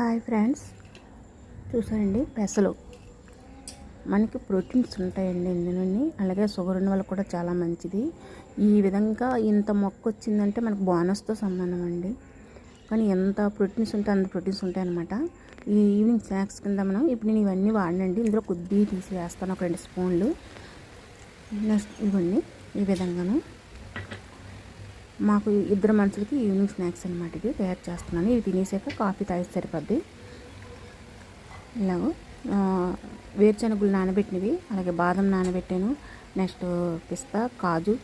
Hi friends. చూసారండి? పెసలు. మనకి ప్రోటీన్స్ ఉంటాయండి ఇందులోని. అలాగే షుగర్ ఉన్న వాళ్ళకి కూడా చాలా మంచిది. ఈ విధంగా ఇంత మొక్క వచ్చిందంటే మనకు బోనస్తో సమానం అండి. కానీ ఎంత ప్రోటీన్స్ ఉంటే అంత ప్రోటీన్స్ ఉంటాయన్నమాట ఈ ఈవినింగ్ స్నాక్స్ కింద మనం ఇప్పుడు నేను ఇవన్నీ వాడినండి. ఇందులో కొద్దిగా తీసి వేస్తాను. ఒక రెండు స్పూన్లు. నెక్స్ట్ ఇవన్నీ ఈ విధంగాను. మాకు ఇద్దరు మనుషులకి ఈవినింగ్ స్నాక్స్ అనమాట ఇది. తయారు చేస్తున్నాను. ఇవి తినేసాక కాఫీ తాగి సరిపోద్ది. ఇలాగ వేరుశనగులు నానబెట్టినవి అలాగే బాదం నానబెట్టాను. నెక్స్ట్ పిస్తా కాజు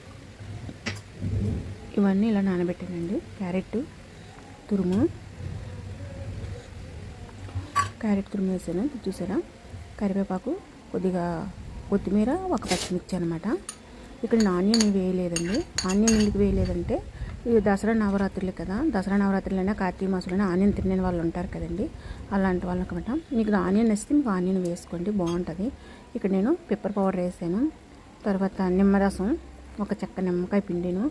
ఇవన్నీ ఇలా నానబెట్టానండి. క్యారెట్ తురుము. క్యారెట్ తురుము వేసాను. చూసారా? కరివేపాకు కొద్దిగా కొత్తిమీర ఒక పచ్చిమిర్చి అనమాట ఇక్కడ నాణ్యం ఆనియన్ వేయలేదండి. ఆనియన్ ఎందుకు వేయలేదంటే ఇది దసరా నవరాత్రులు కదా. దసరా నవరాత్రులైనా కార్తీక మాసంలోనే ఆనియన్ తినే వాళ్ళు ఉంటారు కదండి. అలాంటి వాళ్ళకి అనమాట. మీకు ఆనియన్ వేస్తే మీకు ఆనియన్ వేసుకోండి బాగుంటుంది. ఇక్కడ నేను పెప్పర్ పౌడర్ వేసాను. తర్వాత నిమ్మరసం ఒక చెక్క నిమ్మకాయ పిండిను.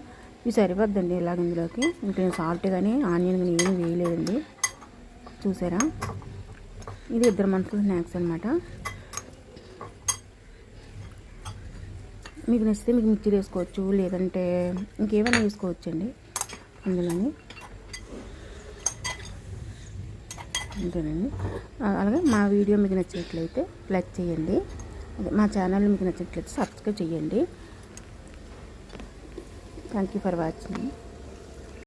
ఇవి సరిపోద్దండి ఇలాగ ఇందులోకి. ఇంకా నేను సాల్ట్ కానీ ఆనియన్ కానీ ఏమీ వేయలేదండి. చూసారా? ఇది ఇద్దరు మనుషులు స్నాక్స్ అనమాట. మీకు నచ్చితే మీకు మిక్చర్ వేసుకోవచ్చు లేదంటే ఇంకేమైనా వేసుకోవచ్చు అండి అందులోని. అంతేనండి. అలాగే మా వీడియో మీకు నచ్చినట్లయితే లైక్ చేయండి. మా ఛానల్ మీకు నచ్చినట్లయితే సబ్స్క్రైబ్ చేయండి. Thank you for watching